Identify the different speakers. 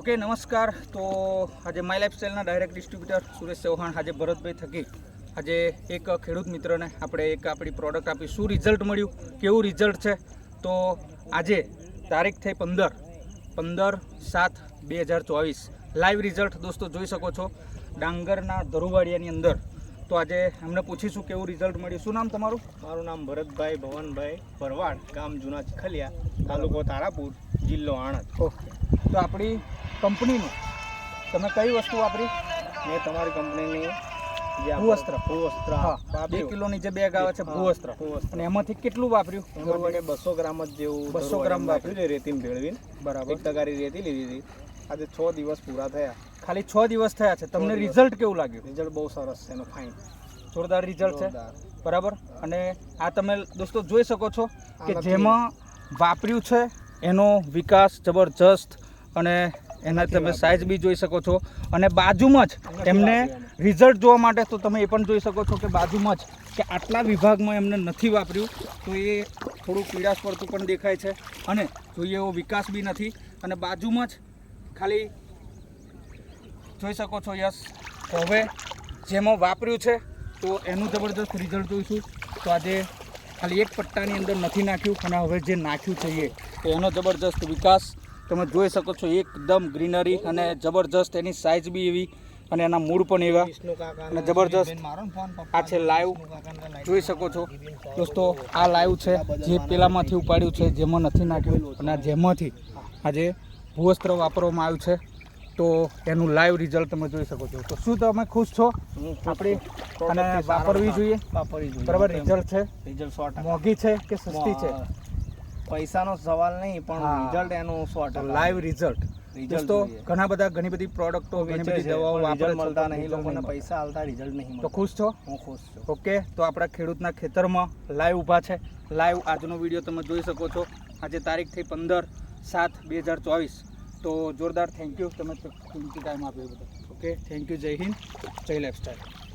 Speaker 1: Okay, નમસ્કાર. તો આજે માય લાઈફસ્ટાઈલના ડાયરેક્ટ ડિસ્ટ્રીબ્યુટર સુરેશ ચૌહાણ, આજે ભરતભાઈ થકી, આજે એક ખેડૂત મિત્રને આપણે એક આપણી પ્રોડક્ટ આપી. શું રિઝલ્ટ મળ્યું? કેવું રિઝલ્ટ છે? તો આજે તારીખ થઈ પંદર પંદર સાત બે હજાર ચોવીસ. લાઈવ રિઝલ્ટ દોસ્તો, જોઈ શકો છો. ડાંગરના ધરુવાડિયાની અંદર તો આજે એમને પૂછીશું કેવું રિઝલ્ટ મળ્યું. શું નામ તમારું?
Speaker 2: મારું નામ ભરતભાઈ ભવનભાઈ ભરવાડ ગામ જૂના ખલિયા તાલુકો તારાપુર જિલ્લો આણંદ.
Speaker 1: ઓકે. તો આપણી કંપનીનું તમે કઈ વસ્તુ વાપરી?
Speaker 2: મેં તમારી કંપનીની જે
Speaker 1: ભૂવસ્ત્ર.
Speaker 2: ભૂવસ્ત્ર
Speaker 1: હા બે કિલોની જે બેગ આવે છે ભૂવસ્ત્ર.
Speaker 2: ભૂવસ્ત્ર.
Speaker 1: અને એમાંથી કેટલું વાપર્યું?
Speaker 2: બસો ગ્રામ જ જેવું
Speaker 1: બસો ગ્રામ
Speaker 2: વાપર્યું. રેતી ભેળવીને.
Speaker 1: બરાબર.
Speaker 2: એક ટકારી રેતી લીધી હતી. આજે છ દિવસ પૂરા થયા.
Speaker 1: ખાલી છ દિવસ થયા છે. તમને રિઝલ્ટ કેવું લાગ્યું?
Speaker 2: રિઝલ્ટ બહુ સરસ છે એનો ફાઇન
Speaker 1: જોરદાર રિઝલ્ટ છે. બરાબર? અને આ તમે દોસ્તો જોઈ શકો છો કે જેમાં વાપર્યું છે એનો વિકાસ જબરજસ્ત અને એના તમે સાઇઝ બી જોઈ શકો છો. અને બાજુમાં જ એમને રિઝલ્ટ જોવા માટે તો તમે એ પણ જોઈ શકો છો કે બાજુમાં જ કે આટલા વિભાગમાં એમને નથી વાપર્યું. તો એ થોડું પીડાસ પડતું પણ દેખાય છે. અને જોઈએ એવો વિકાસ બી નથી. અને બાજુમાં જ ખાલી જોઈ શકો છો યસ. હવે જેમાં વાપર્યું છે તો એનું જબરદસ્ત રિઝલ્ટ જોઈશું. તો આજે ખાલી એક પટ્ટાની અંદર નથી નાખ્યું અને હવે જે નાખ્યું છે એ તો એનો જબરજસ્ત વિકાસ તમે જોઈ શકો છો એકદમ ગ્રીનરી અને જબરજસ્ત એની સાઇઝ બી એવી અને એના મૂળ પણ એવા. અને જબરજસ્ત આ છે લાઈવ જોઈ શકો છો દોસ્તો આ લાઈવ છે જે પેલામાંથી ઉપાડ્યું છે જેમાં નથી નાખ્યું અને જેમાંથી આજે ભૂવસ્ત્ર વાપરવામાં આવ્યું છે. તો એનું લાઈવ રિઝલ્ટ તમે જોઈ શકો છો. તો શું તમે ખુશ છો? આપણે અને વાપરવી જોઈએ.
Speaker 2: વાપરવી જોઈએ.
Speaker 1: બરાબર? રિઝલ્ટ છે?
Speaker 2: રિઝલ્ટ સો
Speaker 1: મોંઘી છે કે સસ્તી છે?
Speaker 2: પૈસાનો સવાલ નહીં પણ રિઝલ્ટ એનું સો
Speaker 1: લાઈવ રિઝલ્ટ દોસ્તો ઘણા બધા ઘણી બધી પ્રોડક્ટો ઘણી બધી દવાઓ વાપરે
Speaker 2: મળતા નહીં લોકોને પૈસા આલતા રિઝલ્ટ નહીં
Speaker 1: તો ખુશ છો?
Speaker 2: હું ખુશ છું.
Speaker 1: ઓકે તો આપણા ખેડૂતના ખેતરમાં લાઈવ ઊભા છે. લાઈવ આજનો વીડિયો તમે જોઈ શકો છો. આજે તારીખ થઈ પંદર સાત બે હજાર ચોવીસ. તો જોરદાર થેન્ક યુ તમે ટાઈમ આપ્યો એ ઓકે થેન્ક યુ જય હિન્દ જય લાઈફસ્ટાઈલ